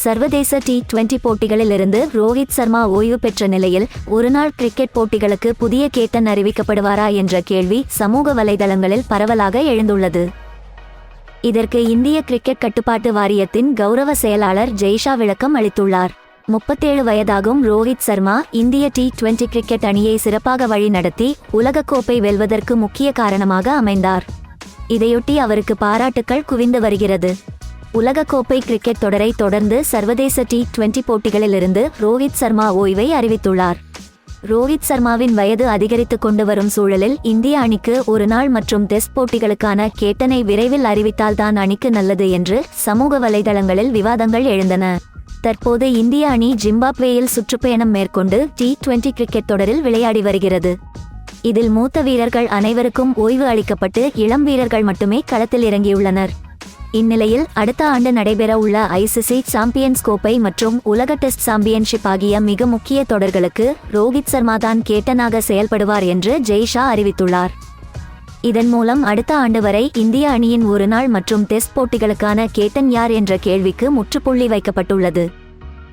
சர்வதேச T twenty போட்டிகளிலிருந்து ரோஹித் சர்மா ஓய்வு பெற்ற நிலையில் ஒருநாள் கிரிக்கெட் போட்டிகளுக்கு புதிய கேட்டன் அறிவிக்கப்படுவாரா என்ற கேள்வி சமூக வலைதளங்களில் பரவலாக எழுந்துள்ளது. இதற்கு இந்திய கிரிக்கெட் கட்டுப்பாட்டு வாரியத்தின் கௌரவ செயலாளர் ஜெய்ஷா விளக்கம் அளித்துள்ளார். முப்பத்தேழு வயதாகும் ரோஹித் சர்மா இந்திய டி டுவெண்டி கிரிக்கெட் அணியை சிறப்பாக வழிநடத்தி உலகக்கோப்பை வெல்வதற்கு முக்கிய காரணமாக அமைந்தார். இதையொட்டி அவருக்கு பாராட்டுக்கள் குவிந்து வருகிறது. உலகக்கோப்பை கிரிக்கெட் தொடரை தொடர்ந்து சர்வதேச டி டுவெண்டி போட்டிகளிலிருந்து ரோஹித் சர்மா ஓய்வை அறிவித்துள்ளார். ரோஹித் சர்மாவின் வயது அதிகரித்துக் கொண்டு வரும் சூழலில் இந்திய அணிக்கு ஒரு நாள் மற்றும் டெஸ்ட் போட்டிகளுக்கான கேட்டனை விரைவில் அறிவித்தால்தான் அணிக்கு நல்லது என்று சமூக வலைதளங்களில் விவாதங்கள் எழுந்தன. தற்போது இந்திய அணி ஜிம்பாப்வேயில் சுற்றுப்பயணம் மேற்கொண்டு டி டுவெண்டி கிரிக்கெட் தொடரில் விளையாடி வருகிறது. இதில் மூத்த வீரர்கள் அனைவருக்கும் ஓய்வு அளிக்கப்பட்டு இளம் வீரர்கள் மட்டுமே களத்தில் இறங்கியுள்ளனர். இந்நிலையில் அடுத்த ஆண்டு நடைபெற உள்ள ஐசிசி சாம்பியன்ஸ் கோப்பை மற்றும் உலக டெஸ்ட் சாம்பியன்ஷிப் ஆகிய மிக முக்கிய தொடர்களுக்கு ரோஹித் சர்மா தான் கேட்டனாக செயல்படுவார் என்று ஜெய்ஷா அறிவித்துள்ளார். இதன் மூலம் அடுத்த ஆண்டு வரை இந்திய அணியின் ஒருநாள் மற்றும் டெஸ்ட் போட்டிகளுக்கான கேட்டன் யார் என்ற கேள்விக்கு முற்றுப்புள்ளி வைக்கப்பட்டுள்ளது.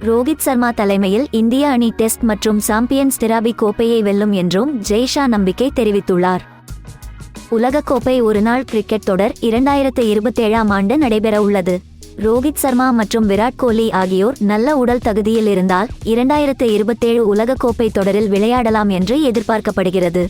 ரோஹித் சர்மா தலைமையில் இந்திய அணி டெஸ்ட் மற்றும் சாம்பியன்ஸ் திராபி கோப்பையை வெல்லும் என்றும் ஜெய்ஷா நம்பிக்கை தெரிவித்துள்ளார். உலகக்கோப்பை ஒருநாள் கிரிக்கெட் தொடர் இரண்டாயிரத்து இருபத்தேழாம் ஆண்டு நடைபெற உள்ளது ரோஹித் சர்மா மற்றும் விராட் கோலி ஆகியோர் நல்ல உடல் தகுதியில் இருந்தால் இரண்டாயிரத்து இருபத்தேழு உலகக்கோப்பை தொடரில் விளையாடலாம் என்று எதிர்பார்க்கப்படுகிறது.